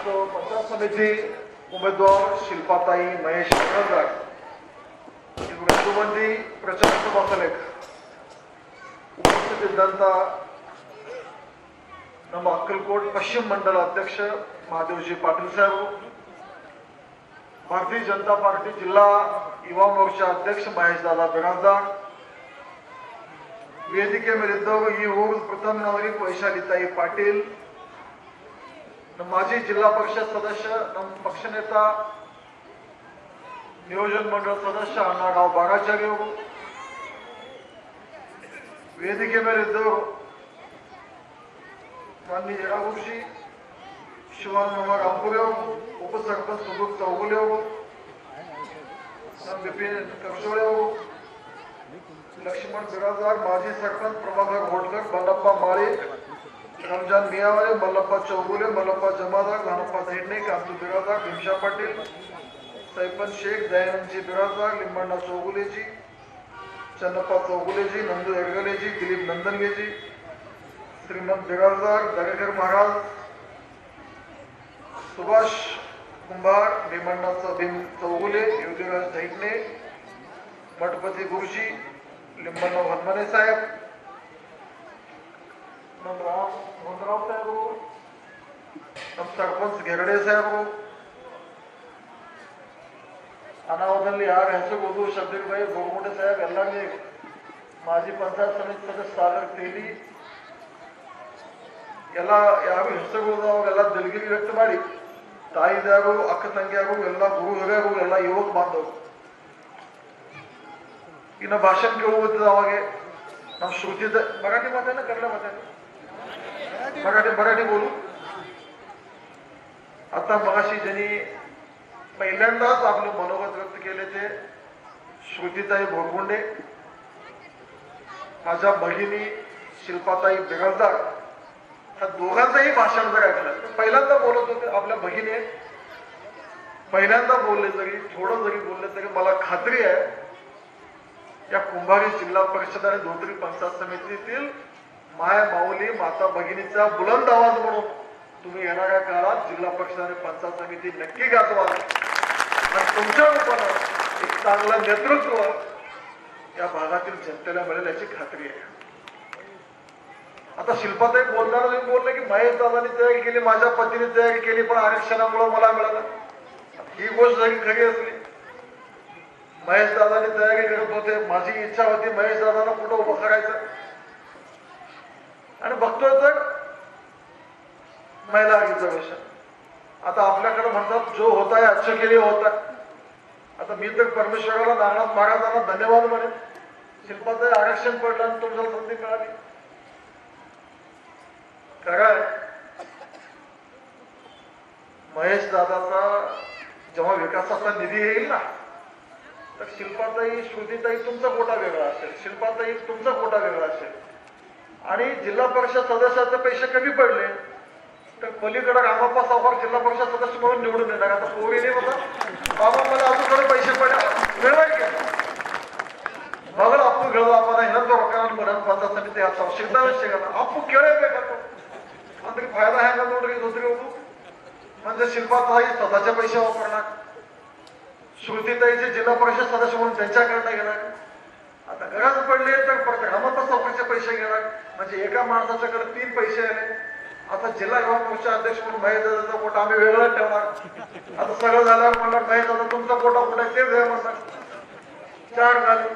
ಮತ್ತು पंचायत समिती उमेदवार ಶಿಲ್ಪಾತಾಯಿ ಮಹೇಶ್ ಅಗ್ರವಾಲ್ ಇವರು ಎಂಟು ಮಂದಿ ಪ್ರಚಾರ ಸಭಾಸಲೇಖ ಉಪಸ್ಥಿತಿದ್ದಂಥ ನಮ್ಮ ಅಕ್ಕಲಕೋಟ್ ಪಶ್ಚಿಮ ಮಂಡಲ ಅಧ್ಯಕ್ಷ ಮಹಾದೇವಜಿ ಪಾಟೀಲ್ ಸಾಹೇಬರು भारतीय जनता पार्टी जिल्हा युवा मोर्चा अध्यक्ष महेशदादा बिराजदार ವೇದಿಕೆ ಮೇಲಿದ್ದವರು ಈ ಊರು ಪ್ರಥಮ ನಾಗರಿಕ ವೈಶಾಲಿತಾಯಿ ಪಾಟೀಲ್ ನಮ್ಮ ಮಾಜಿ ಜಿಲ್ಲಾ ಪರಿಷತ್ ಸದಸ್ಯ ನಮ್ಮ ಪಕ್ಷ ನೇತ ನಿಯೋಜನ ಮಂಡಳ ಸದಸ್ಯ ಅಣ್ಣಾರಾವ್ ಬಾಗಾಚಾರಿ ಅವರು ವೇದಿಕೆ ಮೇಲಿದ್ದವರು ಮಾನ್ಯ ಯಡಗುರುಜಿ ಶಿವಾನಂದ ರಾಂಪುರಿ ಅವರು ಉಪಸರ್ಪಂಚ್ ಸುಧೀರ್ ಚೌಗುಲೆ ಅವರು ನಮ್ಮ ಬಿಪಿನ್ ಕರ್ಸೋಳೆ ಅವರು लक्ष्मण बिराजदार माजी सरपंच प्रभाकर घोटकर मल्लप्पा माळी रमजान मियावाले मल्लप्पा चौगुले मल्लप्पा जमादार धानप्पा धेडणे कांतू बिराजदार भीमशा पाटील सैपन शेख दयानंदजी बिराजदार लिंबण्णा चौगुलेजी चन्नप्पा चौगुलेजी नंदू एडगलेजी दिलीप नंदनगेजी श्रीमंत बिराजदार दरेकर महाराज सुभाष कुंभार भीमण्णा भीम चौगुले योगीराज धैटणे मठपती गुरुजी लिंबण्णा हनुमाने साहेब ನಮ್ಮ ಮುಂದರಾವ್ ಸಾಹೇಬರು ನಮ್ಮ ಸರ್ಪಂಚ್ ಗೆರಡೆ ಸಾಹೇಬರು ಅನಾಹುತದಲ್ಲಿ ಯಾರ ಹೆಸರು ಓದು ಶಬೀರ್ ಭಾಯಿ ಗೋರ್ಮುಂಡೆ ಸಾಹೇಬ್ ಎಲ್ಲರಿಗೆ ಮಾಜಿ ಪಂಚಾಯತ್ ಸಮಿತಿ ಸದಸ್ಯ ಸಾಗರ್ ತೇಲಿ ಎಲ್ಲ ಯಾವ ಹೆಸರುಗಳು ಅವರೆಲ್ಲ ದಿಲ್ಗಿರಿ ವ್ಯಕ್ತ ಮಾಡಿ, ತಾಯಿದಾರು, ಅಕ್ಕ ತಂಗಿಯಾರು, ಎಲ್ಲ ಗುರು ಹಿರಿಯರು, ಎಲ್ಲ ಯುವಕ ಬಾಂಧವರು ಇನ್ನು ಭಾಷಣ ಕೇಳುತ್ತಿದ್ದ ಅವಾಗೆ. ನಮ್ಮ ಶ್ರುತಿದ ಮರಾಠಿ ಮಾತೇನ ಕನ್ನಡ ಮಾತೇನೆ मराठी मराठी बोलू? आता मगाशी ज्यांनी पहिल्यांदाच आपलं मनोगत व्यक्त केले ते श्रुतीताई भोरगुंडे माझ्या भगिनी शिल्पाताई बेगलदार ह्या दोघांचंही भाषण जर ऐकलं तर पहिल्यांदा बोलत होते आपल्या भगिनी पहिल्यांदा बोलले जरी थोडं जरी बोलले तरी मला खात्री आहे या कुंभारी जिल्हा परिषद आणि धोत्री पंचायत समितीतील माय माऊली माता भगिनीचा बुलंद आवाज म्हणून तुम्ही येणाऱ्या काळात जिल्हा पक्ष आणि पंचायत समिती नक्की गाजवा. आणि तुमच्या रूपानं एक चांगलं नेतृत्व या भागातील जनतेला मिळेल याची खात्री आहे. आता शिल्पाताई बोलताना तुम्ही बोलले की महेश दादानी तयारी केली माझ्या पतीने तयारी केली पण आरक्षणामुळे मला मिळालं ही गोष्ट जरी खरी असली महेश दादानी तयारी करत होते माझी इच्छा होती महेश दादांना कुठं उभं करायचं? आणि बघतोय तर महिला आगीचा विषय आता आपल्याकडे म्हणतात जो होता है अच्छे केले होता. आता मी तर परमेश्वराला नागनाथ महाराजांना धन्यवाद म्हणेन शिल्पाचं आरक्षण पडलं आणि तुम्हाला संधी मिळाली. काय महेश दादाचा जेव्हा विकासाचा निधी येईल ना तर शिल्पाताई श्रुतीताई तुमचा कोटा वेगळा असेल. शिल्पाताई तुमचा कोटा वेगळा असेल. आणि जिल्हा परिषद सदस्याचे पैसे कमी पडले तर पलीकडे रामाप्पा सावकार जिल्हा परिषद सदस्य म्हणून निवडून येणार आता पोरीने बघा बाबा मला अजून थोडे पैसे पडले मिळवाय की ಮಗಳು ಅಪ್ಪು ಹೇಳುವ ಅಪ್ಪನ ಇನ್ನೊಂದು ರೊಕ್ಕ ಬರೋಣ ಪಂಚಾಯತ್ ಸಮಿತಿ ಹತ್ತು ಸಿಗ್ತಾವೆ ಸಿಗಲ್ಲ ಅಪ್ಪು ಕೇಳೇಬೇಕು ಅಂದ್ರೆ फायदा ಹೆಂಗ ನೋಡ್ರಿ दुसरी होतो म्हणजे शिल्पाताई स्वतःचे पैसे वापरणार श्रुतीताईचे जिल्हा परिषद सदस्य म्हणून त्यांच्याकडनं घेणार आता गरज पडली तर परत ग्रामपंचायत चौकचे पैसे घेणार. म्हणजे एका माणसाच्याकडे तीन पैसे आले आता जिल्हा युवा मोर्चा अध्यक्ष म्हणून भाई दादाचा पोटा आम्ही वेगळा ठेवणार. आता सगळं झाल्यावर म्हणणार भाई दादा तुमचा पोटा कुठे ते द्या म्हणणार चार झाले.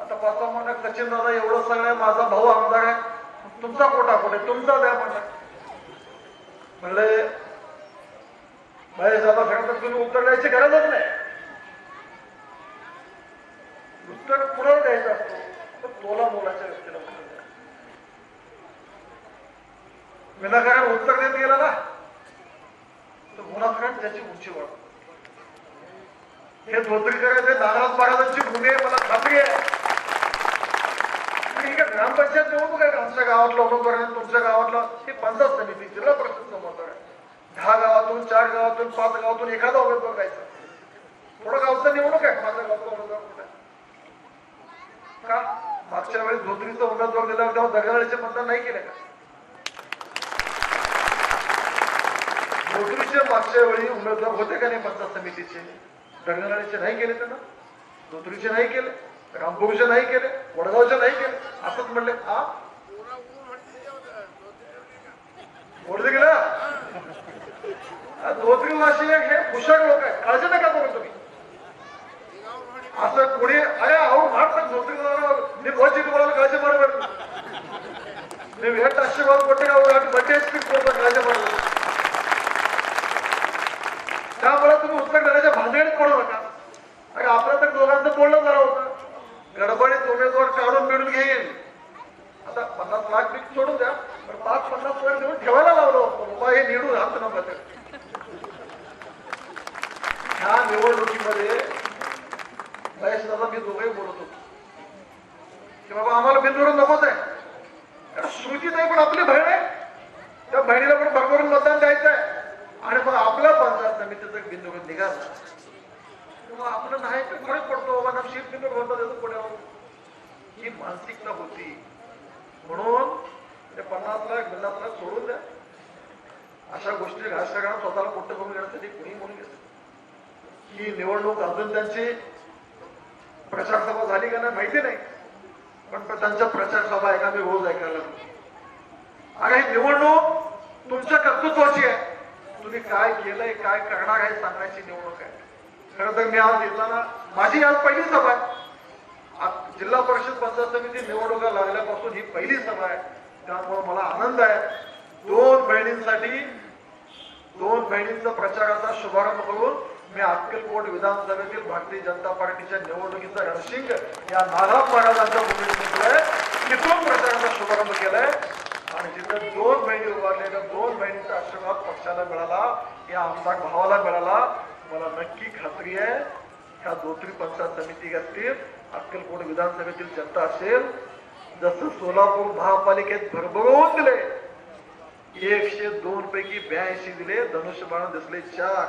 आता पाचवा म्हणणार सचिन दादा एवढं सगळं आहे, माझा भाऊ आमदार आहे. तुमचा कोटा कुठे आहे? तुमचा द्या म्हणणार म्हणले भाई दादा सांगतात तुम्ही उत्तर द्यायची गरजच नाही. तर कुणाला द्यायचा असतो. तर तोला मोलाच्या व्यक्तीला उत्तर द्या. विनाकारण उत्तर देत गेला ना तर गुणाकारण त्याची उंची वाढ. हे धोत्री करायचे नागराज महाराजांची भूमी आहे मला खात्री आहे. ग्रामपंचायत निवडणूक आहे आमच्या गावात उमेदवार तुमच्या गावातला? हे पंचायत समिती जिल्हा परिषद उमेदवार आहे. दहा गावातून चार गावातून पाच गावातून एखादा उमेदवार जायचा थोडं गावचं निवडणूक आहे माझ्या गावचा का? मागच्या वेळेस धोत्रीचा उमेदवार दिल्यावर तेव्हा दगडाळीचे मतदान नाही केले का? धोत्रीचे मागच्या वेळी उमेदवार होते का नाही मतदार समितीचे? दगडाळीचे नाही केले त्यांना. धोत्रीचे नाही केले रामपूरचे नाही केले वडगावचे नाही केले. असंच म्हणले हा? बोलले गेलं? धोत्री वाशी हे कुशल लोक आहे काळजी नका करू तुम्ही. असं कोणी अरे अहो भारतात धोत्री मी बोलची तुम्हाला काळजी मारवर ನೀವು ಎಷ್ಟು ಆಶೀರ್ವಾದ ಕೊಟ್ಟಿರೋ ಅವ್ರು ಅಷ್ಟು ಬಟ್ಟೆ ಎಷ್ಟು ಕೊಡ್ಬೇಕು ರಾಜ್ಯ ಮಾಡೋದು त्यामुळे तुम्ही उत्तर देण्याच्या भांडणीत पडू नका अरे आपलं तर दोघांचं बोलणं झालं होतं गडबडीत उमेदवार काढून मिळून घेईल आता पन्नास लाख पीक सोडून द्या पण पाच पन्नास लाख देऊन ठेवायला लावलं होतं बाबा हे निवडून हात नका ते ह्या निवडणुकीमध्ये महेश दादा मी दोघंही बोलत होतो की बाबा आम्हाला बिनविरोध नकोच आहे. कारण आहे नाही पण आपली बहीण आहे. त्या बहिणीला पण भरभरून मतदान द्यायचं आहे. आणि मग आपला पंचायत समितीचं बिनविरोध निघाला. तेव्हा आपलं नाही तर फरक पडतो. बाबा ना शीट बिंदू होता देतो पुण्यावर ही मानसिकता होती. म्हणून ते पन्नास लाख पन्नास लाख सोडून द्या. अशा गोष्टी राजकारण स्वतःला मोठं करून घेण्यासाठी कुणी म्हणून घेत ही निवडणूक अजून त्यांची प्रचारसभा झाली का नाही माहिती नाही. पण त्यांच्या प्रचार सभा एका मी रोज ऐकायला अरे ही निवडणूक तुमच्या कर्तृत्वाची आहे. तुम्ही काय केलंय काय करणार आहे सांगण्याची निवडणूक आहे. खरं तर मी आज येताना माझी आज पहिली सभा आहे. जिल्हा परिषद पंचायत समिती निवडणुका लागल्यापासून ही पहिली सभा आहे. त्यामुळे मला आनंद आहे. दोन बहिणींसाठी दोन बहिणींचा प्रचाराचा शुभारंभ करून मी अक्कलकोट विधानसभेतील भारतीय जनता पार्टीच्या निवडणुकीचा रणशिंग या नागाव महाराजांच्या भूमीत निघलोय तिथून प्रचाराचा शुभारंभ केलाय. आणि जिथं दोन बहिणी उभारलेल्या दोन बहिणींचा आशीर्वाद पक्षाला मिळाला या आमदार भावाला मिळाला. मला नक्की खात्री आहे ह्या धोत्री पंचायत समिती असतील अक्कलकोट विधानसभेतील जनता असेल. जसं सोलापूर महापालिकेत भरभरून दिले एकशे दोन पैकी ब्याऐंशी दिले धनुष्यबाण दिसले चार.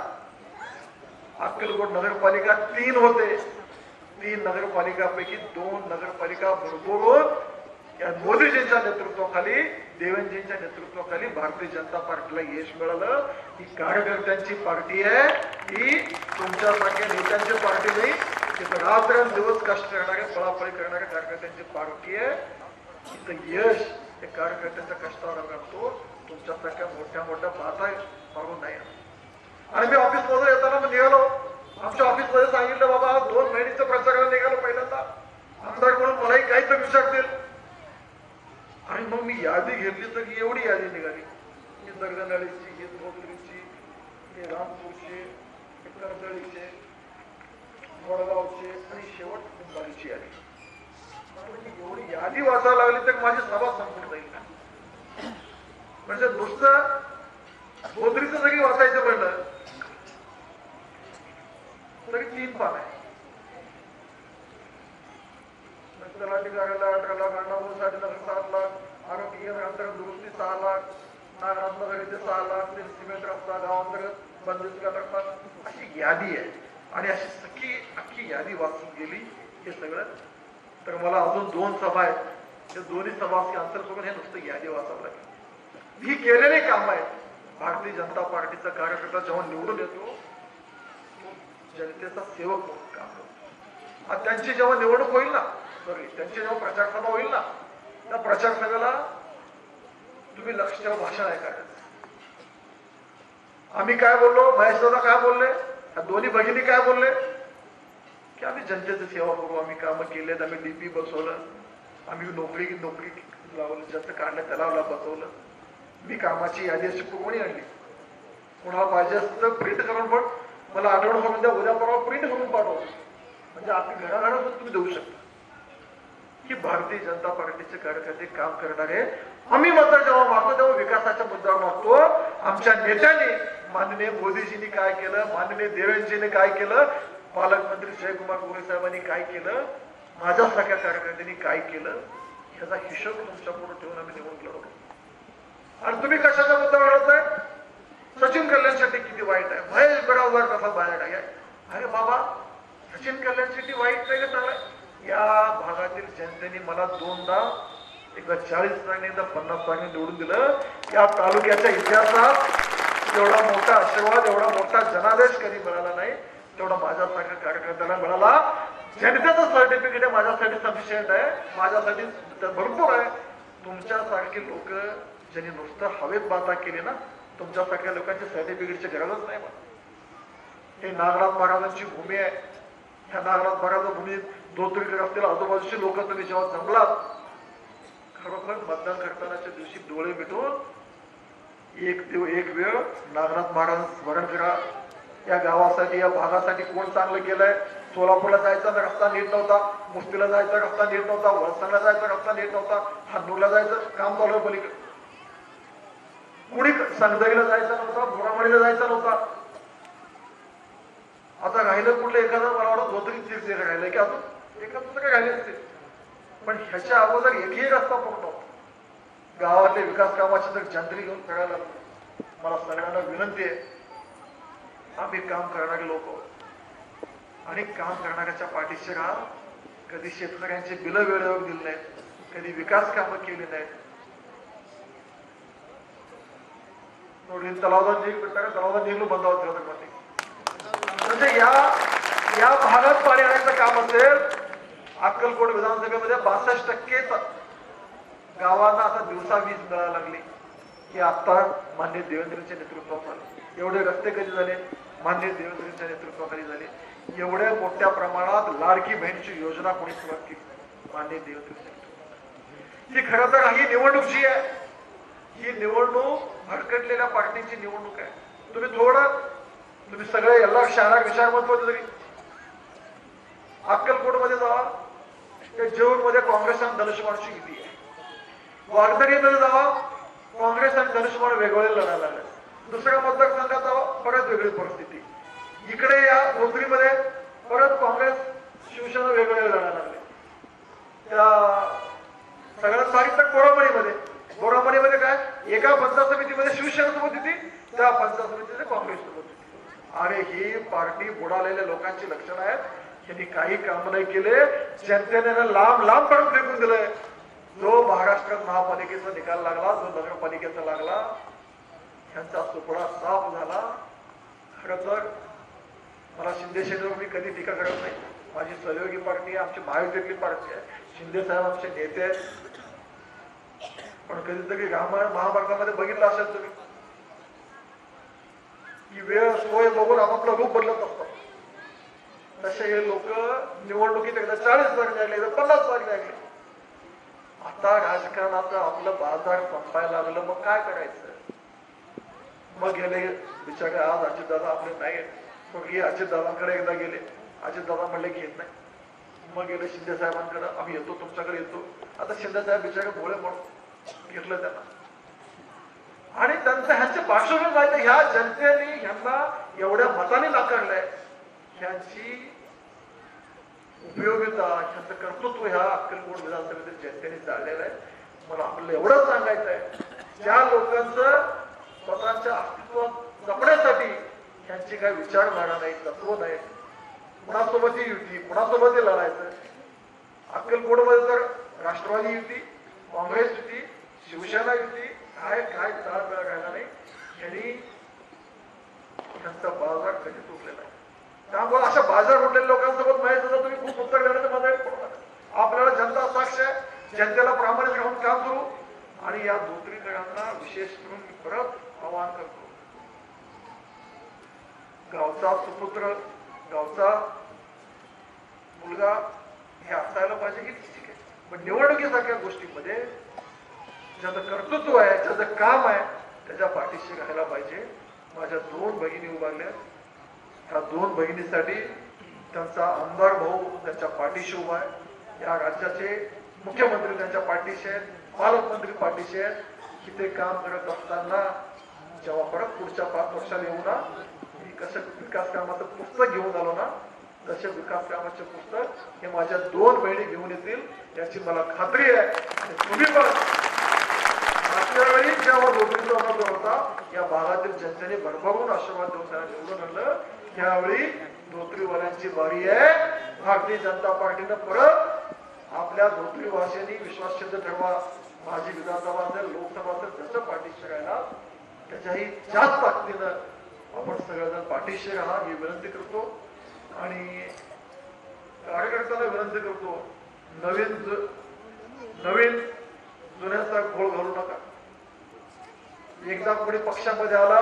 अक्कलकोट नगरपालिका तीन होते. तीन नगरपालिकापैकी दोन नगरपालिका भरपूर या मोदीजींच्या नेतृत्वाखाली देवेंजींच्या नेतृत्वाखाली भारतीय जनता पार्टीला यश मिळालं. ही कार्यकर्त्यांची पार्टी आहे. ही तुमच्यासारख्या नेत्यांची पार्टी नाही. तिथं रात्रंदिवस कष्ट करणारे पळापळी करणाऱ्या कार्यकर्त्यांची पार्टी आहे. इथं यश हे कार्यकर्त्यांच्या कष्टावर लागतो तुमच्यासारख्या मोठ्या मोठ्या बाधा मागून नाही आणि मी ऑफिस येताना मग निघालो. आमच्या ऑफिसमध्ये सांगितलं बाबा दोन महिन्याचं प्रचाराला निघालो पहिल्यांदा. आमदार म्हणून मलाही काही तर विचारतील आणि मग मी यादी घेतली तर एवढी यादी निघाली. ही दरगनळीची ही धोत्रीची ही रामपूरची कर्दळीचे वडगावचे आणि शेवट कुंभारीची यादी. एवढी यादी वाचायला लागली तर माझी सभा संपून जाईल म्हणजे नुसतं धोत्रीचं जरी वाचायचं म्हणलं तरी तीन पान आहे. तलाठी कार्यालय अठरा लाख अण्णाभाऊ साडे लाख सात लाख आरोग्य केंद्र दुरुस्ती सहा लाख नागराजनगर येथे सहा लाख ते सिमेंट रस्ता गावांतर्गत बंदिस्त रस्ता अशी यादी आहे. आणि अशी सखी अख्खी यादी वाचून गेली. हे सगळं. तर मला अजून दोन सभा आहेत. ते दोन्ही सभा अंतर करून हे नुसतं यादी वाचावं लागेल. ही केलेली काम आहेत. भारतीय जनता पार्टीचा कार्यकर्ता जेव्हा निवडून येतो जनतेचा सेवक म्हणून काम करतो. त्यांची जेव्हा निवडणूक होईल ना सॉरी त्यांची जेव्हा प्रचार सभा होईल ना त्या प्रचार सभेला तुम्ही लक्ष ठेवा भाषण ऐकायचं आम्ही काय बोललो महेश दादा काय बोलले ह्या दोन्ही भगिनी काय बोलले? की आम्ही जनतेची सेवा करू आम्ही कामं केलेत आम्ही डीपी बसवलं आम्ही नोकरी नोकरी लावलं ज्याचं काढलं त्याला बसवलं. मी कामाची यादी अशी कोणी आणली? कोणाला पाहिजे असतं प्रिंट करून पण मला आठवण करून द्या उद्या परवा प्रिंट करून पाठवा. म्हणजे आपली घराघरात तुम्ही देऊ शकता. की भारतीय जनता पार्टीचे कार्यकर्ते काम करणारे आम्ही मात्र जेव्हा मागतो तेव्हा विकासाच्या मुद्द्यावर मागतो आमच्या नेत्याने माननीय मोदीजींनी काय केलं माननीय देवेंजीने काय केलं पालकमंत्री जयकुमार गोरे साहेबांनी काय केलं माझ्यासारख्या कार्यकर्त्यांनी काय केलं ह्याचा हिशोब तुमच्यापुढे ठेवून आम्ही निवडून लढवतो. आणि तुम्ही कशाचा मुद्दा वाढवताय सचिन कल्याणसाठी किती वाईट आहे. भय बरोबर कसा बाहेर आहे. अरे बाबा सचिन कल्याणसाठी वाईट नाही का चांगला या भागातील जनतेने मला दोनदा एकदा चाळीस जागी एकदा पन्नास जागी निवडून दिलं. या तालुक्याच्या इतिहासात एवढा मोठा आशीर्वाद एवढा मोठा जनादेश कधी मिळाला नाही तेवढा माझ्यासारख्या कार्यकर्त्याला मिळाला. जनतेचं सर्टिफिकेट आहे माझ्यासाठी सफिशियंट आहे. माझ्यासाठी भरपूर आहे. तुमच्यासारखे लोक ज्यांनी नुसतं हवेत बाधा केली ना तुमच्यासारख्या लोकांची सर्टिफिकेटची गरजच नाही मला. हे नागराज महाराजांची भूमी आहे. ह्या नागराज महाराज भूमीत धोत्रीकडे असलेल्या आजूबाजूची लोक तुम्ही जेव्हा जमलात खरोखर मतदान करतानाच्या दिवशी डोळे मिटून एक दिव एक वेळ नागनाथ महाराज स्मरण करा. या गावासाठी या भागासाठी कोण चांगलं केलंय? सोलापूरला जायचा रस्ता नीट नव्हता मुस्तीला जायचा रस्ता नीट नव्हता वळसांगला जायचा रस्ता नीट नव्हता हातनूरला जायचं काम चालू आहे पलीकडे. कुणी संगदगीला जायचा नव्हता बोरामणीला जायचा नव्हता. आता राहिलं कुठलं एखादं मला वाटत धोत्री तीर्थ राहिलं की अजून एखादं काय राहिले असते पण ह्याच्या अगोदर एकही रस्ता पूर्ण गावातले विकास कामाची जर जंत्री घेऊन करायला मला सगळ्यांना विनंती आहे. आम्ही काम करणारे लोक आणि काम करणाऱ्याच्या पाठीशी राहा. कधी शेतकऱ्यांचे बिलं वेळेवर दिले नाहीत. कधी विकास कामं केली नाहीत. थोडी तलावदा नील भेटला तलावदा नील बंद होत म्हणजे या या भागात पाणी आणायचं काम असेल अक्कलकोट विधानसभेमध्ये बासष्ट टक्केच गावांना आता दिवसा वीज मिळायला लागली. की आता मान्य देवेंद्रच्या नेतृत्वाखाली. एवढे रस्ते कधी झाले? मान्य देवेंद्रच्या नेतृत्वाखाली झाले. एवढ्या मोठ्या प्रमाणात लाडकी बहिणीची योजना कोणी सुरुवात केली? मान्य देवेंद्रच्या ही खरं तर ही निवडणूक जी आहे. ही निवडणूक भडकटलेल्या पार्टीची निवडणूक आहे. तुम्ही थोडं तुम्ही सगळे याला शाळा विचार महत्त्वाचे तरी. अक्कलकोटमध्ये जावा त्या मध्ये काँग्रेस आणि धनुष्यमानची भीती आहे. वागदरीमध्ये जावा काँग्रेस आणि धनुष्यमान वेगवेगळे लढायला लागले. दुसऱ्या मतदारसंघात जावा बऱ्याच वेगळी परिस्थिती. इकडे या रोजरीमध्ये ही बुडालेल्या लोकांची लक्षणं आहेत. त्यांनी काही काम नाही केले. जनतेने लांब लांब पडून फेकून दिलंय. जो महाराष्ट्रात महापालिकेचा निकाल लागला जो नगरपालिकेचा लागला ह्यांचा सुपडा साफ झाला. खर तर मला शिंदे सेनेवर मी कधी टीका करत नाही. माझी सहयोगी पार्टी आहे आमची महायुतीतली पार्टी आहे. शिंदे साहेब आमचे नेते आहेत. पण कधीतरी रामायण महाभारतामध्ये बघितलं असेल तुम्ही. की वेळ सोय बघून आपापलं रूप बदलत असतात. तसे हे लोक निवडणुकीत एकदा चाळीस जाग लागले एकदा पन्नास जाग लागले. आता राजकारणाचं आपलं बाजार संपायला लागलं मग काय करायचं? मग गेले बिचारे आज अजितदादा आपले नाही मग हे अजितदादांकडे एकदा गेले. अजितदादा म्हणले की येत नाही. मग गेले शिंदे साहेबांकडे आम्ही येतो तुमच्याकडे येतो. आता शिंदे साहेब बिचारे भोळे म्हणून घेतलं त्यांना. आणि त्यांचं ह्यांचे पार्श्वभूमी माहिती ह्या जनतेने ह्यांना एवढ्या मताने नाकारलंय. ह्यांची उपयोगिता ह्यांचं कर्तृत्व ह्या अक्कलकोट विधानसभेतील जनतेने जाळलेलं आहे. मला आपल्याला एवढंच सांगायचं आहे ज्या लोकांचं स्वतःच्या अस्तित्व जपण्यासाठी ह्यांची काही विचारधारा नाही तत्व नाही कुणासोबतही युती कुणासोबतही लढायचं. अक्कलकोटमध्ये तर राष्ट्रवादी युती काँग्रेस युती शिवसेना युती काय काय चार वेळा राहिला नाही यांनी त्यांचा बाजार कधी तुटलेला आहे त्यामुळे अशा बाजार उठलेल्या लोकांसोबत माहिती सुद्धा तुम्ही खूप उत्तर देण्याचं माझा एक प्रश्न आहे. आपल्याला जनता साक्ष आहे जनतेला प्रामाणिक राहून काम करू आणि या धोत्रीकरांना विशेष करून परत आवाहन करतो. गावचा सुपुत्र गावचा मुलगा हे असायला पाहिजे की ठीक आहे. पण निवडणुकीसारख्या गोष्टीमध्ये ज्याचं कर्तृत्व आहे ज्याचं काम आहे त्याच्या पाठीशी राहायला पाहिजे. माझ्या दोन भगिनी उभारल्या. त्या दोन बहिणीसाठी त्यांचा आमदार भाऊ त्यांच्या पाठीशी उभा आहे. या राज्याचे मुख्यमंत्री त्यांच्या पाठीशी आहेत पालकमंत्री पाठीशी आहेत. की ते काम करत असताना जेव्हा परत पुढच्या पाच वर्षाला येऊ ना मी कसं विकास कामाचं पुस्तक घेऊन आलो ना तसे विकास कामाचे पुस्तक हे माझ्या दोन बहिणी घेऊन येतील याची मला खात्री आहे. आणि तुम्ही पण. मागच्या वेळी जेव्हा नोकरीचा अर्ज होता या भागातील जनतेने भरभरून आशीर्वाद देऊन त्यांना निवडून आणलं त्यावेळी नोकरीवाल्यांची बारी आहे. भारतीय जनता पार्टीनं परत आपल्या धोत्री भाषेने विश्वास सिद्ध ठरवा माझी विधानसभा असेल लोकसभा असेल जसं पाठीशी राहणार त्याच्याही जास्त ताकदीनं आपण सगळेजण पाठीशी राहा ही विनंती करतो. आणि कार्यकर्त्याला विनंती करतो नवीन नवीन जुन्याचा घोळ घालू नका. एकदा कोणी पक्षामध्ये आला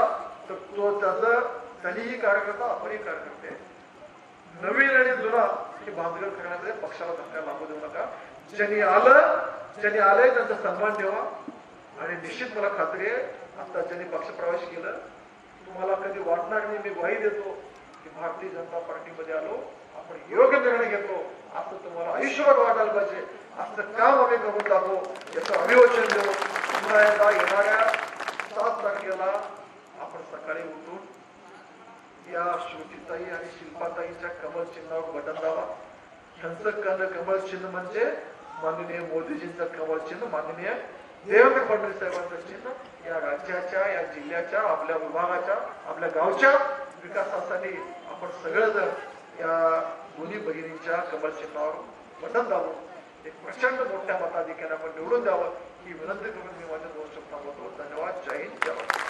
तर तो त्याचं त्यांनीही कार्यकर्ता आपणही कार्यकर्ते. नवीन आणि जुना ही भानगड करण्यामध्ये पक्षाला धक्का लागू देऊ नका. ज्यांनी आलं ज्यांनी आलंय त्यांचा सन्मान ठेवा. आणि निश्चित मला खात्री आहे आता ज्यांनी पक्षप्रवेश केलं तुम्हाला कधी वाटणार नाही मी ग्वाही देतो की भारतीय जनता पार्टीमध्ये आलो. आपण योग्य निर्णय घेतो. असं तुम्हाला आयुष्यभर वाटायला पाहिजे. असं काम आम्ही करून जातो याचं अभिवचन देऊ पुन्हा एकदा येणाऱ्या सात तारखेला आपण सकाळी उठून या श्रुतीताई आणि शिल्पाताईच्या कमल चिन्हावर बटन दावा ह्यांचं कन कमल चिन्ह म्हणजे माननीय मोदीजींचं कमल चिन्ह माननीय देवेंद्र फडणवीस साहेबांचं चिन्ह. या राज्याच्या या जिल्ह्याच्या आपल्या विभागाच्या आपल्या गावच्या विकासासाठी आपण सगळेजण या दोन्ही बहिणींच्या कमल चिन्हावर बटन दावं एक प्रचंड मोठ्या मताधिक्याने आपण निवडून द्यावं ही विनंती करून मी माझ्या दोन शब्दांबद्दल धन्यवाद. जय हिंद. जय भारत.